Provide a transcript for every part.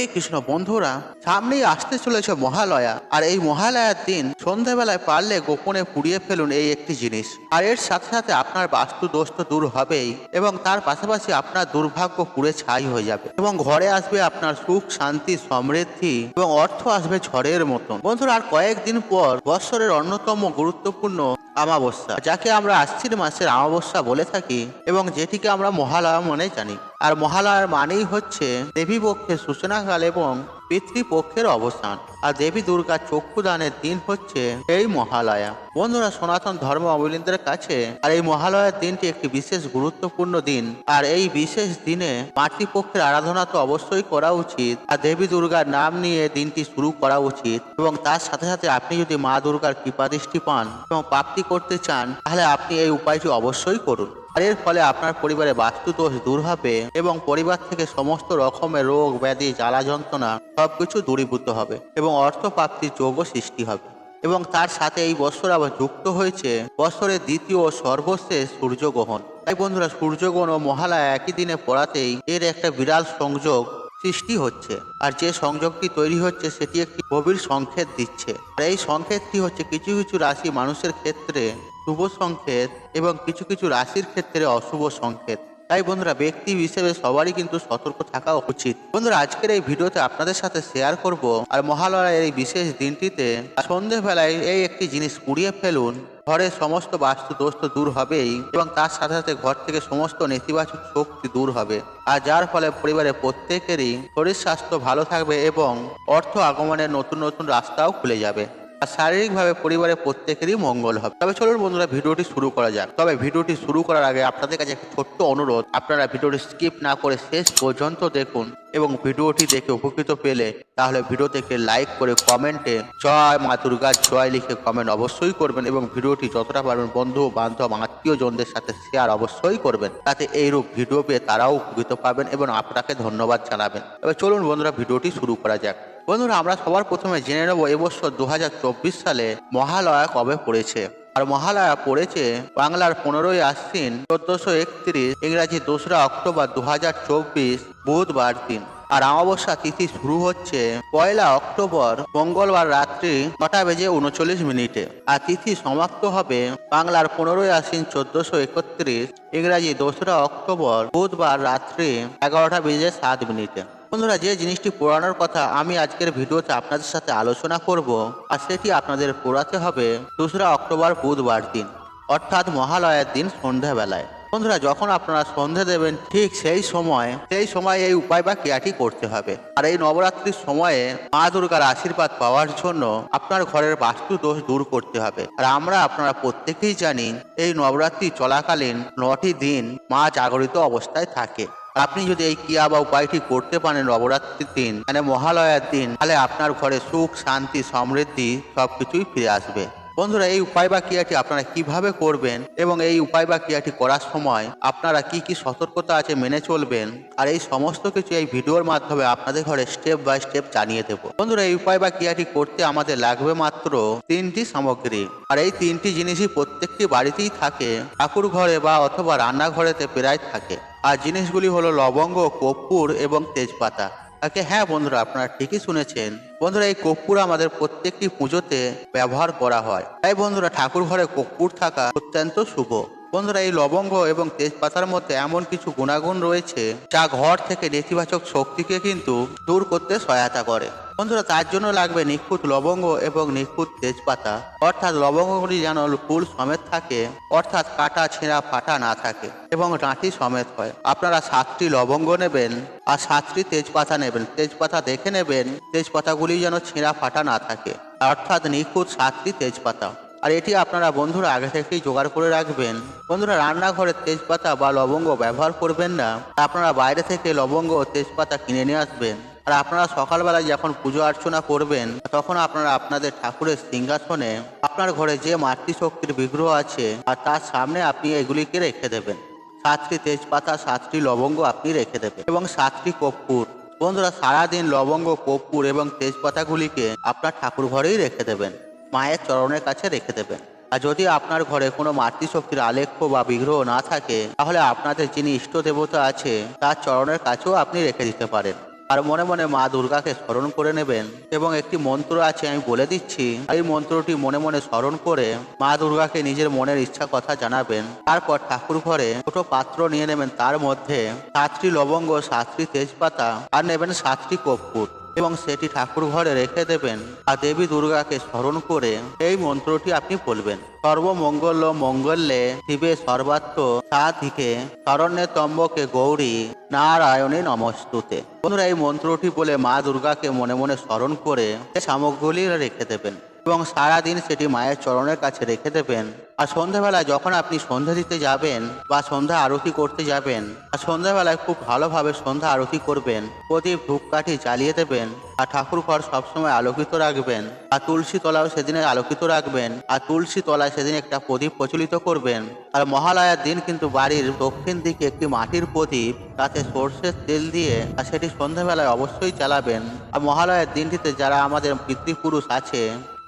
এই কৃষ্ণ বন্ধুরা, সামনেই আসতে চলেছে মহালয়া। আর এই মহালয়ার দিন সন্ধ্যাবেলায় পারলে গোপনে পুড়িয়ে ফেলুন এই একটি জিনিস। আর এর সাথে সাথে আপনার বাস্তু দোষ তো দূর হবেই এবং তার পাশাপাশি আপনার দুর্ভাগ্য পুড়ে ছাই হয়ে যাবে এবং ঘরে আসবে আপনার সুখ, শান্তি, সমৃদ্ধি এবং অর্থ আসবে ঝড়ের মতন। বন্ধুরা, আর কয়েকদিন পর বৎসরের অন্যতম গুরুত্বপূর্ণ আমাবস্যা যাকে আমরা আশ্বিন মাসের আমাবস্যা বলে থাকি এবং যেটিকে আমরা মহালয়া মনে জানি। আর মহালয়ার মানেই হচ্ছে দেবী পক্ষের সূচনাকাল এবং পিতৃপক্ষের অবসান। আর দেবী দুর্গার চক্ষুদানের দিন হচ্ছে এই মহালয়া। বন্ধুরা, সনাতন ধর্ম অবলম্বীদের কাছে আর এই মহালয়ার দিনটি একটি বিশেষ গুরুত্বপূর্ণ দিন। আর এই বিশেষ দিনে মাতৃপক্ষের আরাধনা তো অবশ্যই করা উচিত। আর দেবী দুর্গার নাম নিয়ে দিনটি শুরু করা উচিত। এবং তার সাথে সাথে আপনি যদি মা দুর্গার কৃপাদৃষ্টি পান এবং প্রাপ্তি করতে চান, তাহলে আপনি এই উপায়টি অবশ্যই করুন। আর এর ফলে আপনার পরিবারে বাস্তুদোষ দূর হবে এবং পরিবার থেকে সমস্ত রকমের রোগ, ব্যাধি, জ্বালা যন্ত্রণা সবকিছু দূরীভূত হবে এবং অর্থ প্রাপ্তির যোগও সৃষ্টি হবে। এবং তার সাথে এই বছর আবার যুক্ত হয়েছে বছরের দ্বিতীয় ও সর্বশেষ সূর্যগ্রহণ। তাই বন্ধুরা, সূর্যগ্রহণ ও মহালয়া একই দিনে পড়াতেই এর একটা বিরাট সংযোগ সৃষ্টি হচ্ছে। আর যে সংযোগটি তৈরি হচ্ছে, সেটি একটি গভীর সংকেত দিচ্ছে। আর এই সংকেতটি হচ্ছে কিছু কিছু রাশি মানুষের ক্ষেত্রে শুভ সংকেত এবং কিছু কিছু রাশির ক্ষেত্রে অশুভ সংকেত। তাই বন্ধুরা, ব্যক্তি হিসেবে সবারই কিন্তু সতর্ক থাকা উচিত। বন্ধুরা, আজকের এই ভিডিওতে আপনাদের সাথে শেয়ার করব আর মহালয়ার এই বিশেষ দিনটিতে সন্ধেবেলায় এই একটি জিনিস কুড়িয়ে ফেলুন। ঘরের সমস্ত বাস্তু দোষ তো দূর হবেই এবং তার সাথে সাথে ঘর থেকে সমস্ত নেতিবাচক শক্তি দূর হবে। আর যার ফলে পরিবারের প্রত্যেকেরই শরীর স্বাস্থ্য ভালো থাকবে এবং অর্থ আগমনের নতুন নতুন রাস্তাও খুলে যাবে। আর শারীরিকভাবে পরিবারের প্রত্যেকেরই মঙ্গল হবে। তবে চলুন বন্ধুরা, ভিডিওটি শুরু করা যাক। তবে ভিডিওটি শুরু করার আগে আপনাদের কাছে একটা ছোট্ট অনুরোধ। আপনারা ভিডিওটি স্কিপ না করে শেষ পর্যন্ত দেখুন এবং ভিডিওটি দেখে উপকৃত পেলে তাহলে ভিডিও থেকে লাইক করে কমেন্টে জয় মা দুর্গার জয় লিখে কমেন্ট অবশ্যই করবেন এবং ভিডিওটি যতটা পারবেন বন্ধু, বান্ধব আত্মীয় জনদের সাথে শেয়ার অবশ্যই করবেন। তাতে এইরূপ ভিডিও পেয়ে তারাও উপকৃত পাবেন এবং আপনাকে ধন্যবাদ জানাবেন। এবার চলুন বন্ধুরা, ভিডিওটি শুরু করা যাক। বন্ধুরা, আমরা সবার প্রথমে জেনে নেব এবছর দু হাজার চব্বিশ সালে মহালয়া কবে পড়েছে। আর মহালয়া পড়েছে বাংলার পনেরোই আশ্বিন চোদ্দশো একত্রিশ ইংরাজি দোসরা অক্টোবর দু হাজার চব্বিশ বুধবার দিন। আর অমাবস্যা তিথি শুরু হচ্ছে পয়লা অক্টোবর মঙ্গলবার রাত্রি নটা বেজে উনচল্লিশ মিনিটে। আর তিথি সমাপ্ত হবে বাংলার পনেরোই আশ্বিন চোদ্দশো একত্রিশ ইংরাজি দোসরা অক্টোবর বুধবার রাত্রি এগারোটা বেজে সাত মিনিটে। বন্ধুরা, যে জিনিসটি পোড়ানোর কথা আমি আজকের ভিডিওতে আপনাদের সাথে আলোচনা করব, আর সেটি আপনাদের পোড়াতে হবে দোসরা অক্টোবর বুধবার দিন, অর্থাৎ মহালয়ের দিন সন্ধ্যাবেলায়। বন্ধুরা, যখন আপনারা সন্ধে দেবেন, ঠিক সেই সময় সেই সময় এই উপায় বা ক্রিয়াটি করতে হবে। আর এই নবরাত্রির সময়ে মা দুর্গার আশীর্বাদ পাওয়ার জন্য আপনার ঘরের বাস্তু দোষ দূর করতে হবে। আর আমরা আপনারা প্রত্যেকেই জানি, এই নবরাত্রি চলাকালীন নটি দিন মা জাগরিত অবস্থায় থাকে। আপনি যদি এই ক্রিয়া বা উপায়টি করতে পারেন নবরাত্রির দিন মানে মহালয়ার দিন, তাহলে আপনার ঘরে সুখ, শান্তি, সমৃদ্ধি সবকিছুই ফিরে আসবে। বন্ধুরা, এই উপায় বা ক্রিয়াটি আপনারা কীভাবে করবেন এবং এই উপায় বা ক্রিয়াটি করার সময় আপনারা কি কি সতর্কতা আছে মেনে চলবেন আর এই সমস্ত কিছু এই ভিডিওর মাধ্যমে আপনাদের ঘরে স্টেপ বাই স্টেপ জানিয়ে দেব। বন্ধুরা, এই উপায় বা ক্রিয়াটি করতে আমাদের লাগবে মাত্র তিনটি সামগ্রী। আর এই তিনটি জিনিসই প্রত্যেকটি বাড়িতেই থাকে ঠাকুর ঘরে বা অথবা রান্নাঘরেতে প্রায় থাকে। আর জিনিসগুলি হলো লবঙ্গ, কর্পূর এবং তেজপাতা। ওকে হ্যাঁ বন্ধুরা, আপনারা ঠিকই শুনেছেন। বন্ধুরা, এই কর্পূর আমাদের প্রত্যেকটি পুজোতে ব্যবহার করা হয়। তাই বন্ধুরা, ঠাকুর ঘরে কর্পূর থাকা অত্যন্ত শুভ। বন্ধুরা, এই লবঙ্গ এবং তেজপাতার মধ্যে এমন কিছু গুণাগুণ রয়েছে, যা ঘর থেকে নেতিবাচক শক্তিকে কিন্তু দূর করতে সহায়তা করে। বন্ধুরা, তার জন্য লাগবে নিখুঁত লবঙ্গ এবং নিখুঁত তেজপাতা। অর্থাৎ লবঙ্গগুলি যেন ফুল সমেত থাকে, অর্থাৎ কাটা, ছেঁড়া, ফাটা না থাকে এবং ডাঁটি সমেত হয়। আপনারা সাতটি লবঙ্গ নেবেন আর সাতটি তেজপাতা নেবেন। তেজপাতা দেখে নেবেন, তেজপাতাগুলি যেন ছেঁড়া, ফাটা না থাকে। অর্থাৎ নিখুঁত সাতটি তেজপাতা। আর এটি আপনারা বন্ধুরা আগে থেকেই জোগাড় করে রাখবেন। বন্ধুরা, রান্নাঘরে তেজপাতা বা লবঙ্গ ব্যবহার করবেন না। আপনারা বাইরে থেকে লবঙ্গ ও তেজপাতা কিনে নিয়ে আসবেন। আর আপনারা সকালবেলায় যখন পুজো অর্চনা করবেন, তখন আপনারা আপনাদের ঠাকুরের সিংহাসনে আপনার ঘরে যে মাতৃশক্তির বিগ্রহ আছে, আর তার সামনে আপনি এগুলিকে রেখে দেবেন। সাতটি তেজপাতা, সাতটি লবঙ্গ আপনি রেখে দেবেন এবং সাতটি কর্পূর। বন্ধুরা, সারাদিন লবঙ্গ, কর্পূর এবং তেজপাতাগুলিকে আপনার ঠাকুর ঘরেই রেখে দেবেন। মায়ের চরণের কাছে রেখে দেবেন। আর যদি আপনার ঘরে কোনো মাতৃশক্তির আলেখ্য বা বিগ্রহ না থাকে, তাহলে আপনাদের যিনি ইষ্ট দেবতা আছে, তার চরণের কাছেও আপনি রেখে দিতে পারেন। আর মনে মনে মা দুর্গাকে স্মরণ করে নেবেন। এবং একটি মন্ত্র আছে, আমি বলে দিচ্ছি। এই মন্ত্রটি মনে মনে স্মরণ করে মা দুর্গাকে নিজের মনের ইচ্ছা কথা জানাবেন। তারপর ঠাকুর ঘরে ছোট পাত্র নিয়ে নেবেন। তার মধ্যে সাতটি লবঙ্গ, সাতটি তেজপাতা, আর নেবেন সাতটি কর্পূর। এবং সেটি ঠাকুর ঘরে রেখে দেবেন আর দেবী দুর্গাকে স্মরণ করে এই মন্ত্রটি আপনি বলবেন। সর্বমঙ্গল মঙ্গলে শিবে সর্বাত্ম সাধিকে শরণ্যে তম্বকে গৌরী নারায়ণে নমস্তুতে। বন্ধুরা, এই মন্ত্রটি বলে মা দুর্গাকে মনে মনে স্মরণ করে সামগ্রী রেখে দেবেন। এবং সারাদিন সেটি মায়ের চরণের কাছে রেখে দেবেন। আর সন্ধ্যাবেলায় যখন আপনি সন্ধ্যা দিতে যাবেন বা সন্ধ্যা আরতি করতে যাবেন, আর সন্ধ্যাবেলায় খুব ভালোভাবে সন্ধ্যা আরতি করবেন, প্রদীপ ধূপকাঠি জ্বালিয়ে দেবেন, আর ঠাকুর ঘর সবসময় আলোকিত রাখবেন, আর তুলসী তলাও সেদিনে আলোকিত রাখবেন, আর তুলসী তলায় সেদিন একটা প্রদীপ প্রচলিত করবেন। আর মহালয়ার দিন কিন্তু বাড়ির দক্ষিণ দিকে একটি মাটির প্রদীপ, তাতে সর্ষের তেল দিয়ে, আর সেটি সন্ধ্যাবেলায় অবশ্যই চালাবেন আর মহালয়ার দিনটিতে যারা আমাদের পিতৃপুরুষ আছে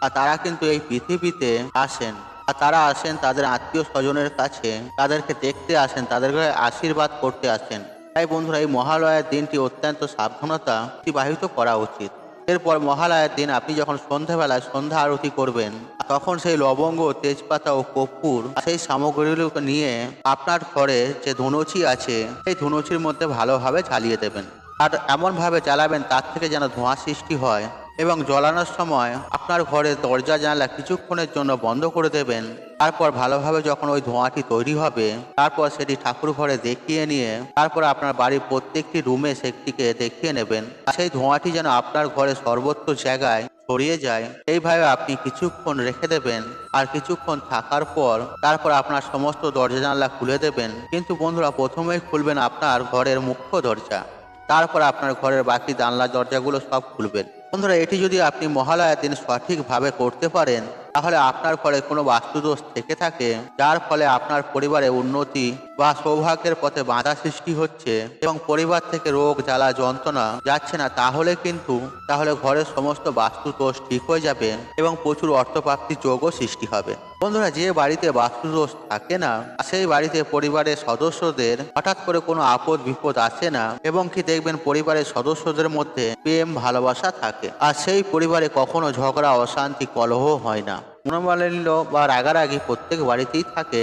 আর তারা কিন্তু এই পৃথিবীতে আসেন। আর তারা আসেন তাদের আত্মীয় স্বজনের কাছে, তাদেরকে দেখতে আসেন, তাদেরকে আশীর্বাদ করতে আসেন। তাই বন্ধুরা, এই মহালয়ার দিনটি অত্যন্ত সাবধানতা অতিবাহিত করা উচিত। এরপর মহালয়ার দিন আপনি যখন সন্ধ্যাবেলায় সন্ধ্যা আরতি করবেন, তখন সেই লবঙ্গ, তেজপাতা ও কর্পূর সেই সামগ্রীগুলোকে নিয়ে আপনার ঘরে যে ধুনুচি আছে, সেই ধুনুচির মধ্যে ভালোভাবে জ্বালিয়ে দেবেন। আর এমনভাবে জ্বালাবেন, তার থেকে যেন ধোঁয়া সৃষ্টি হয়। এবং জ্বলানোর সময় আপনার ঘরের দরজা, জানলা কিছুক্ষণের জন্য বন্ধ করে দেবেন। তারপর ভালোভাবে যখন ওই ধোঁয়াটি তৈরি হবে, তারপর সেটি ঠাকুর ঘরে দেখিয়ে নিয়ে তারপর আপনার বাড়ির প্রত্যেকটি রুমে সেটিকে দেখিয়ে নেবেন। সেই ধোঁয়াটি যেন আপনার ঘরে সর্বত্র জায়গায় ছড়িয়ে যায়, এইভাবে আপনি কিছুক্ষণ রেখে দেবেন। আর কিছুক্ষণ থাকার পর তারপর আপনার সমস্ত দরজা, জানলা খুলে দেবেন। কিন্তু বন্ধুরা, প্রথমেই খুলবেন আপনার ঘরের মুখ্য দরজা। তারপর আপনার ঘরের বাকি জানলা, দরজাগুলো সব খুলবেন। বন্ধুরা, এটি যদি আপনি মহালয়ার দিন সঠিকভাবে করতে পারেন, তাহলে আপনার ঘরে কোনো বাস্তুদোষ থেকে থাকে, যার ফলে আপনার পরিবারে উন্নতি বা সৌভাগ্যের পথে বাধা সৃষ্টি হচ্ছে এবং পরিবার থেকে রোগ, জ্বালা, যন্ত্রণা যাচ্ছে না, তাহলে কিন্তু, তাহলে ঘরের সমস্ত বাস্তুদোষ ঠিক হয়ে যাবে এবং প্রচুর অর্থপ্রাপ্তির যোগও সৃষ্টি হবে। বন্ধুরা, যে বাড়িতে বাস্তুদোষ থাকে না, সেই বাড়িতে পরিবারের সদস্যদের হঠাৎ করে কোনো আপদ, বিপদ আসে না এবং কি দেখবেন পরিবারের সদস্যদের মধ্যে প্রেম, ভালোবাসা থাকে। আর সেই পরিবারে কখনো ঝগড়া, অশান্তি, কলহ হয় না। মনোমালিন্য বা রাগারাগি প্রত্যেক বাড়িতেই থাকে।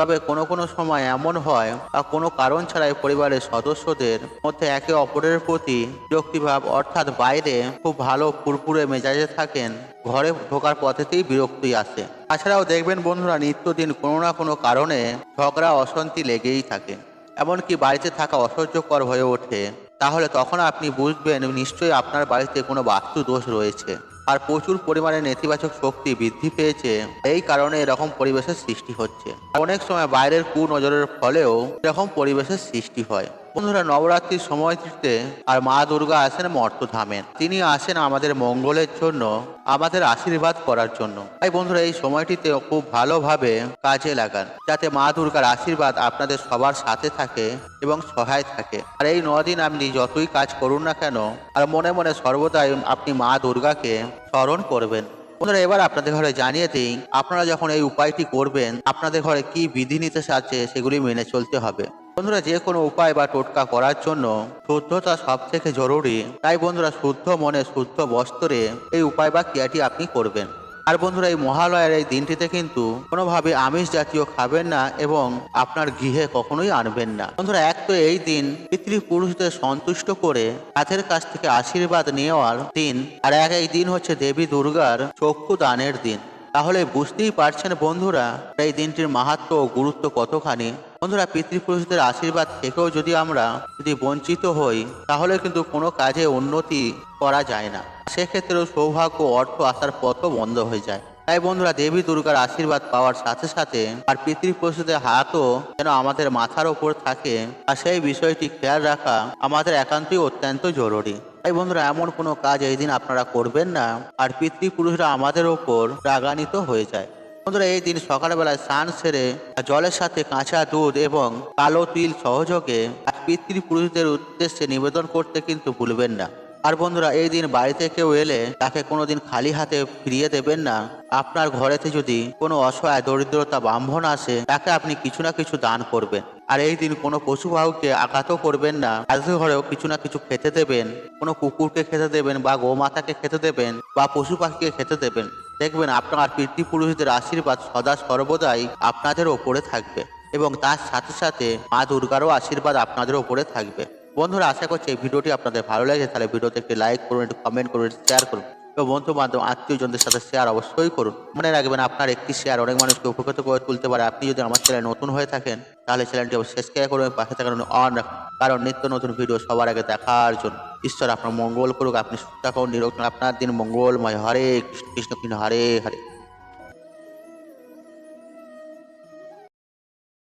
তবে কোনো কোনো সময় এমন হয় বা কোনো কারণ ছাড়াই পরিবারের সদস্যদের মধ্যে একে অপরের প্রতি বিরক্তিভাব অর্থাৎ বাইরে খুব ভালো ফুরফুরে মেজাজে থাকেন, ঘরে ঢোকার পথেতেই বিরক্তি আসে। তাছাড়াও দেখবেন বন্ধুরা, নিত্যদিন কোনো না কোনো কারণে ঝগড়া, অশান্তি লেগেই থাকে। এমনকি বাড়িতে থাকা অসহ্যকর হয়ে ওঠে। তাহলে তখন আপনি বুঝবেন নিশ্চয়ই আপনার বাড়িতে কোনো বাস্তু দোষ রয়েছে। আর প্রচুর পরিমাণে নেতিবাচক শক্তি বৃদ্ধি পেয়েছে। এই কারণে এরকম পরিবেশের সৃষ্টি হচ্ছে। অনেক সময় বাইরের কুনজরের ফলেও এরকম পরিবেশের সৃষ্টি হয়। বন্ধুরা, নবরাত্রির সময়টিতে আর মা দুর্গা আসেন মর্তধামেন তিনি আসেন আমাদের মঙ্গলের জন্য, আমাদের আশীর্বাদ করার জন্য। তাই বন্ধুরা, এই সময়টিতে খুব ভালোভাবে কাজে লাগান, যাতে মা দুর্গার আশীর্বাদ আপনাদের সবার সাথে থাকে এবং সহায় থাকে। আর এই দিন আপনি যতই কাজ করুন না কেন, আর মনে মনে সর্বদাই আপনি মা দুর্গাকে স্মরণ করবেন। বন্ধুরা, এবার আপনাদের ঘরে জানিয়ে দিই, আপনারা যখন এই উপায়টি করবেন, আপনাদের ঘরে কি বিধিনির্দেশ আছে সেগুলি মেনে চলতে হবে। বন্ধুরা, যে কোনো উপায় বা টোটকা করার জন্য শুদ্ধতা সব থেকে জরুরি। তাই বন্ধুরা, শুদ্ধ মনে শুদ্ধ বস্ত্রে এই উপায় বা ক্রিয়াটি আপনি করবেন। আর বন্ধুরা, এই মহালয়ার এই দিনটিতে কিন্তু কোনোভাবে আমিষ জাতীয় খাবেন না এবং আপনার গৃহে কখনোই আনবেন না। বন্ধুরা, এক তো এই দিন পিতৃপুরুষদের সন্তুষ্ট করে তাদের কাছ থেকে আশীর্বাদ নেওয়ার দিন, আর এক এই দিন হচ্ছে দেবী দুর্গার চক্ষু দানের দিন। তাহলে বুঝতেই পারছেন বন্ধুরা, এই দিনটির মাহাত্ম ও গুরুত্ব কতখানি। বন্ধুরা, পিতৃপুরুষদের আশীর্বাদ থেকেও যদি আমরা যদি বঞ্চিত হই, তাহলে কিন্তু কোনো কাজে উন্নতি করা যায় না। সেক্ষেত্রেও সৌভাগ্য অর্থ আসার পথও বন্ধ হয়ে যায়। তাই বন্ধুরা, দেবী দুর্গার আশীর্বাদ পাওয়ার সাথে সাথে আর পিতৃপুরুষদের হাতও যেন আমাদের মাথার ওপর থাকে, আর সেই বিষয়টি খেয়াল রাখা আমাদের একান্তই অত্যন্ত জরুরি। তাই বন্ধুরা, এমন কোনো কাজ এই দিন আপনারা করবেন না। আর পিতৃপুরুষরা আমাদের ওপর রাগান্বিত হয়ে যায়। বন্ধুরা, এই দিন সকালবেলায় স্নান সেরে জলের সাথে কাঁচা দুধ এবং কালো তিল সহযোগে পিতৃপুরুষদের উদ্দেশ্যে নিবেদন করতে কিন্তু ভুলবেন না। আর বন্ধুরা, এই দিন বাড়িতে কেউ এলে তাকে কোনোদিন খালি হাতে ফিরিয়ে দেবেন না। আপনার ঘরেতে যদি কোনো অসহায়, দরিদ্রতা, ব্রাহ্মণ আসে, তাকে আপনি কিছু না কিছু দান করবেন। আর এই দিন কোনো পশু বাহুকে আঘাতও করবেন না। রাজু ঘরেও কিছু না কিছু খেতে দেবেন। কোনো কুকুরকে খেতে দেবেন বা গোমাতাকে খেতে দেবেন বা পশু পাখিকে খেতে দেবেন। দেখবেন আপনার পিতৃপুরুষদের আশীর্বাদ সদা সর্বদাই আপনাদের ওপরে থাকবে এবং তার সাথে সাথে মা দুর্গারও আশীর্বাদ আপনাদের ওপরে থাকবে। বন্ধুরা, আশা করছি এই ভিডিওটি আপনাদের ভালো লাগে তাহলে ভিডিওতে একটি লাইক করুন, একটু কমেন্ট করুন শেয়ার করুন। এবং বন্ধু বান্ধব আত্মীয়জনদের সাথে শেয়ার অবশ্যই করুন। মনে রাখবেন, আপনার একটি শেয়ার অনেক মানুষকে উপকৃত করে তুলতে পারে। আপনি যদি আমার চ্যানেল নতুন হয়ে থাকেন, তাহলে চ্যানেলটি সাবস্ক্রাইব করুন এবং পাশে থাকার অন রাখুন। কারণ নিত্য নতুন ভিডিও সবার আগে দেখার জন্য। ঈশ্বর আপনার মঙ্গল করুক, আপনি সুস্থ থাকুন, নিরোগ আপনার দিন মঙ্গলময়। হরে কৃষ্ণ কৃষ্ণ, হরে হরে।